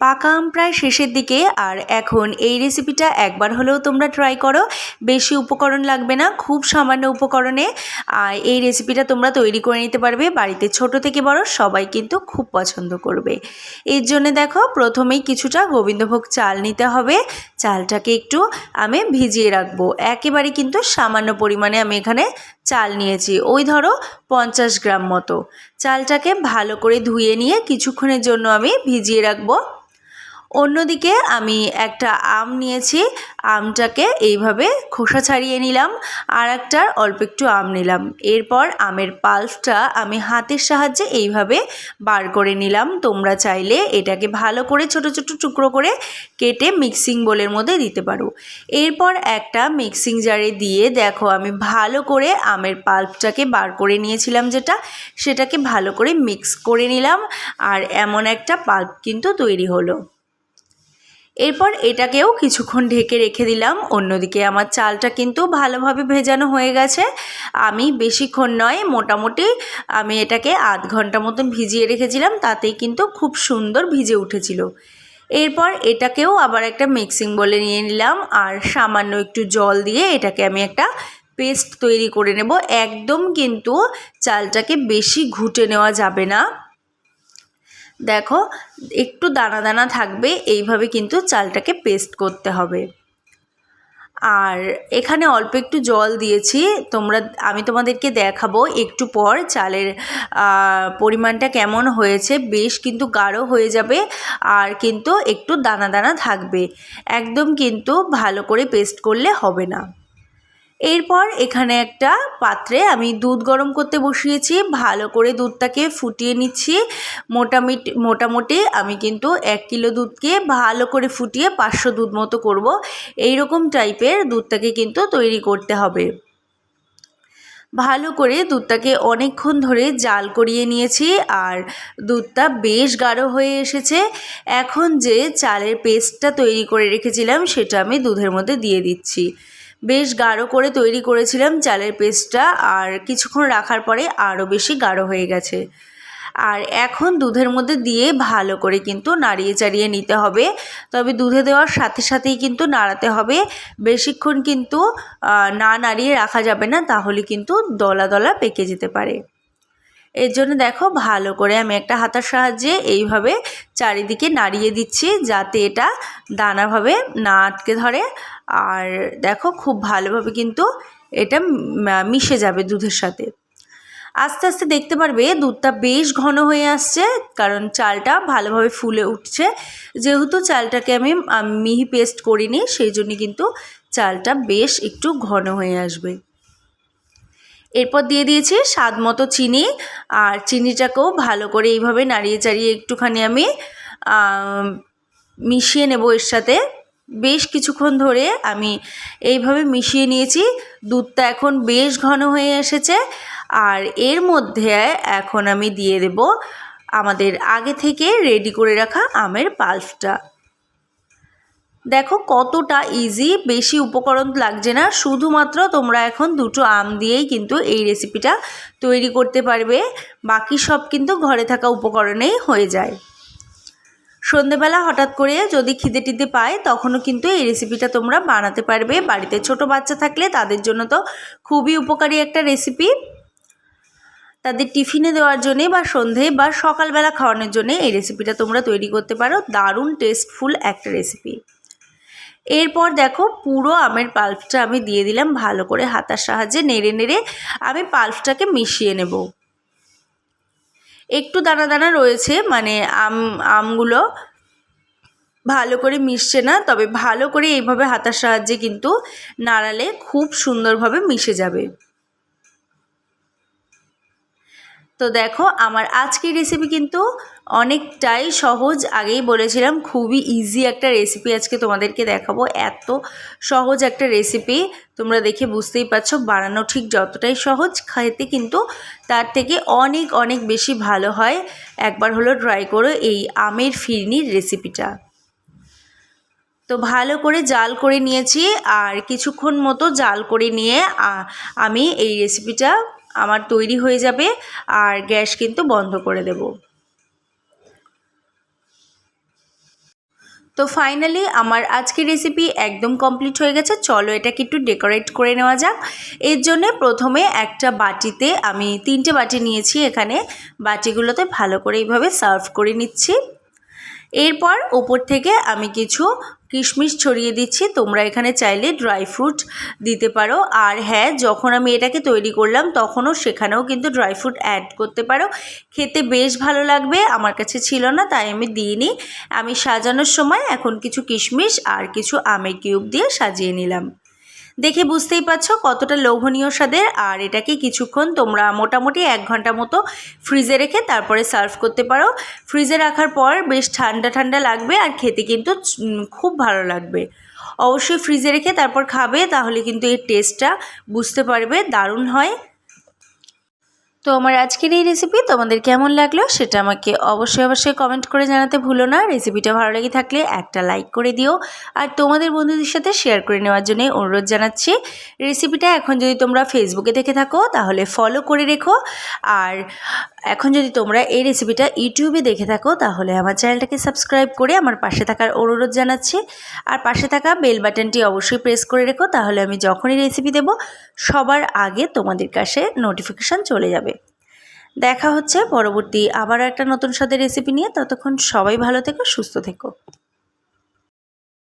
পাকা আম প্রায় শেষের দিকে, আর এখন এই রেসিপিটা একবার হলেও তোমরা ট্রাই করো। বেশি উপকরণ লাগবে না, খুব সামান্য উপকরণে। আর এই রেসিপিটা তোমরা তৈরি করে নিতে পারবে, বাড়িতে ছোট থেকে বড়, সবাই কিন্তু খুব পছন্দ করবে। এর জন্য দেখো, প্রথমেই কিছুটা গোবিন্দভোগ চাল নিতে হবে। চালটাকে একটু আমি ভিজিয়ে রাখব। একেবারে কিন্তু সামান্য পরিমাণে আমি এখানে চাল নিয়েছি। ওই ধরো পঞ্চাশ গ্রাম মতো। চালটাকে ভালো করে ধুয়ে নিয়ে কিছুক্ষণের জন্য আমি ভিজিয়ে রাখব। অন্যদিকে আমি একটা আম নিয়েছি, আমটাকে এইভাবে খোসা ছাড়িয়ে নিলাম, আর একটার অল্প একটু আম নিলাম। এরপর আমের পাল্পটা আমি হাতের সাহায্যে এইভাবে বার করে নিলাম। তোমরা চাইলে এটাকে ভালো করে ছোট ছোট টুকরো করে কেটে মিক্সিং বোলের মধ্যে দিতে পারো। এরপর একটা মিক্সিং জারে দিয়ে দেখো আমি ভালো করে আমের পাল্পটাকে বার করে নিয়েছিলাম যেটা, সেটাকে ভালো করে মিক্স করে নিলাম, আর এমন একটা পাল্প কিন্তু তৈরি হলো। এরপর এটাকেও কিছুক্ষণ ঢেকে রেখে দিলাম। অন্যদিকে আমার চালটা কিন্তু ভালোভাবে ভেজানো হয়ে গেছে। আমি বেশিক্ষণ নয়, মোটামুটি আমি এটাকে আধ ঘণ্টা মতন ভিজিয়ে রেখেছিলাম, তাতেই কিন্তু খুব সুন্দর ভিজে উঠেছিল। এরপর এটাকেও আবার একটা মিক্সিং বলে নিয়ে নিলাম আর সামান্য একটু জল দিয়ে এটাকে আমি একটা পেস্ট তৈরি করে নেব। একদম কিন্তু চালটাকে বেশি ঘুটে নেওয়া যাবে না। দেখো, একটু দানা দানা থাকবে, এইভাবে কিন্তু চালটাকে পেস্ট করতে হবে। আর এখানে অল্প একটু জল দিয়েছি, তোমরা, আমি তোমাদেরকে দেখাবো একটু পর চালের পরিমাণটা কেমন হয়েছে, বেশ কিন্তু গাঢ় হয়ে যাবে আর কিন্তু একটু দানা দানা থাকবে। একদম কিন্তু ভালো করে পেস্ট করলে হবে না। এরপর এখানে একটা পাত্রে আমি দুধ গরম করতে বসিয়েছি, ভালো করে দুধটাকে ফুটিয়ে নিচ্ছি। মোটামুটি মোটামুটি আমি কিন্তু এক কিলো দুধকে ভালো করে ফুটিয়ে পাঁচশো দুধ মতো করব। এই রকম টাইপের দুধটাকে কিন্তু তৈরি করতে হবে। ভালো করে দুধটাকে অনেকক্ষণ ধরে জাল করিয়ে নিয়েছি আর দুধটা বেশ গাঢ় হয়ে এসেছে। এখন যে চালের পেস্টটা তৈরি করে রেখেছিলাম সেটা আমি দুধের মধ্যে দিয়ে দিচ্ছি। বেশ গাঢ় করে তৈরি করেছিলাম চালের পেস্টটা আর কিছুক্ষণ রাখার পরে আরও বেশি গাঢ় হয়ে গেছে। আর এখন দুধের মধ্যে দিয়ে ভালো করে কিন্তু নাড়িয়ে চাড়িয়ে নিতে হবে। তবে দুধে দেওয়ার সাথে সাথেই কিন্তু নাড়াতে হবে। বেশিক্ষণ কিন্তু না নাড়িয়ে রাখা যাবে না, তাহলে কিন্তু দলা দলা পেকে যেতে পারে। এর জন্য দেখো ভালো করে আমি একটা হাতার সাহায্যে এইভাবে চারিদিকে নাড়িয়ে দিচ্ছি যাতে এটা দানাভাবে না আটকে ধরে। আর দেখো খুব ভালোভাবে কিন্তু এটা মিশে যাবে দুধের সাথে। আস্তে আস্তে দেখতে পারবে দুধটা বেশ ঘন হয়ে আসছে, কারণ চালটা ভালোভাবে ফুলে উঠছে। যেহেতু চালটাকে আমি মিহি পেস্ট করিনি, সেই জন্য কিন্তু চালটা বেশ একটু ঘন হয়ে আসবে। এরপর দিয়ে দিয়েছি স্বাদ মতো চিনি আর চিনিটাকেও ভালো করে এইভাবে নাড়িয়ে চাড়িয়ে একটুখানি আমি মিশিয়ে নেব এর সাথে। বেশ কিছুক্ষণ ধরে আমি এইভাবে মিশিয়ে নিয়েছি। দুধটা এখন বেশ ঘন হয়ে এসেছে আর এর মধ্যে এখন আমি দিয়ে দেব আমাদের আগে থেকে রেডি করে রাখা আমের পাল্পটা দেখো কতটা ইজি বেশি উপকরণ লাগছে না, শুধুমাত্র তোমরা এখন দুটো আম দিয়েই কিন্তু এই রেসিপিটা তৈরি করতে পারবে। বাকি সব কিন্তু ঘরে থাকা উপকরণেই হয়ে যায়। সন্ধেবেলা হঠাৎ করে যদি খিদে টিদে পায়, তখনও কিন্তু এই রেসিপিটা তোমরা বানাতে পারবে। বাড়িতে ছোট বাচ্চা থাকলে তাদের জন্য তো খুবই উপকারী একটা রেসিপি তাদের টিফিনে দেওয়ার জন্যে বা সন্ধে বা সকালবেলা খাওয়ানোর জন্যে এই রেসিপিটা তোমরা তৈরি করতে পারো। দারুণ টেস্টফুল একটা রেসিপি এরপর দেখো পুরো আমের পাল্পটা আমি দিয়ে দিলাম ভালো করে হাতার সাহায্যে নেড়ে নেড়ে আমি পাল্পটাকে মিশিয়ে নেব। একটু দানা দানা রয়েছে মানে আম, আমগুলো ভালো করে মিশছে না, তবে ভালো করে এইভাবে হাতার সাহায্যে কিন্তু নাড়ালে খুব সুন্দরভাবে মিশে যাবে। তো দেখো, আমার আজকের রেসিপি কিন্তু অনেকটাই সহজ। আগেই বলেছিলাম, খুবই ইজি একটা রেসিপি আজকে তোমাদেরকে দেখাবো। এত সহজ একটা রেসিপি তোমরা দেখে বুঝতেই পারছ, বানানো ঠিক যতটাই সহজ, খেতে কিন্তু তার থেকে অনেক অনেক বেশি ভালো হয়। একবার হলো ট্রাই করো এই আমের ফিরনির রেসিপিটা তো ভালো করে জাল করে নিয়েছি, আর কিছুক্ষণ মতো জাল করে নিয়ে আমি এই রেসিপিটা আমার তৈরি হয়ে যাবে আর গ্যাস কিন্তু বন্ধ করে দেব। তো ফাইনালি আমার আজকের রেসিপি একদম কমপ্লিট হয়ে গেছে। চলো এটাকে একটু ডেকোরেট করে নেওয়া যাক। এর জন্যে প্রথমে একটা বাটিতে আমি তিনটে বাটি নিয়েছি এখানে। বাটিগুলোতে ভালো করে এইভাবে সার্ভ করে নিচ্ছি। এরপর ওপর থেকে আমি কিছু কিশমিশ ছড়িয়ে দিচ্ছি। তোমরা এখানে চাইলে ড্রাই ফ্রুট দিতে পারো। আর হ্যাঁ যখন আমি এটাকে তৈরি করলাম, তখনও সেখানেও কিন্তু ড্রাই ফ্রুট অ্যাড করতে পারো। খেতে বেশ ভালো লাগবে, আমার কাছে ছিল না, তাই আমি দিইনি। আমি সাজানোর সময় এখন কিছু কিশমিশ আর কিছু আমের কিউব দিয়ে সাজিয়ে নিলাম। দেখে বুঝতেই পারছ কতটা লোভনীয় স্বাদের। আর এটাকে কিছুক্ষণ তোমরা মোটামুটি এক ঘণ্টা মতো ফ্রিজে রেখে তারপরে সার্ভ করতে পারো। ফ্রিজে রাখার পর বেশ ঠান্ডা ঠান্ডা লাগবে আর খেতে কিন্তু খুব ভালো লাগবে। অবশ্যই ফ্রিজে রেখে তারপর খাবে, তাহলে কিন্তু এর টেস্টটা বুঝতে পারবে, দারুণ হয়। তো আমার আজকের এই রেসিপি তোমাদের কেমন লাগল সেটা আমাকে অবশ্যই অবশ্যই কমেন্ট করে জানাতে ভুলো না। রেসিপিটা ভালো লেগে থাকলে একটা লাইক করে দিও। আর তোমাদের বন্ধুদের সাথে শেয়ার করে নেওয়ার জন্য অনুরোধ জানাচ্ছি। রেসিপিটা এখন যদি তোমরা ফেসবুকে দেখে থাকো তাহলে ফলো করে রেখো। আর এখন যদি তোমরা এই রেসিপিটা ইউটিউবে দেখে থাকো, তাহলে আমার চ্যানেলটাকে সাবস্ক্রাইব করে আমার পাশে থাকার অনুরোধ জানাচ্ছি। আর পাশে থাকা বেল বাটনটি অবশ্যই প্রেস করে রেখো, তাহলে আমি যখনই রেসিপি দেব, সবার আগে তোমাদের কাছে নোটিফিকেশান চলে যাবে। দেখা হচ্ছে পরবর্তী আবার একটা নতুন স্বাদের রেসিপি নিয়ে। ততক্ষণ সবাই ভালো থেকো, সুস্থ থেকো।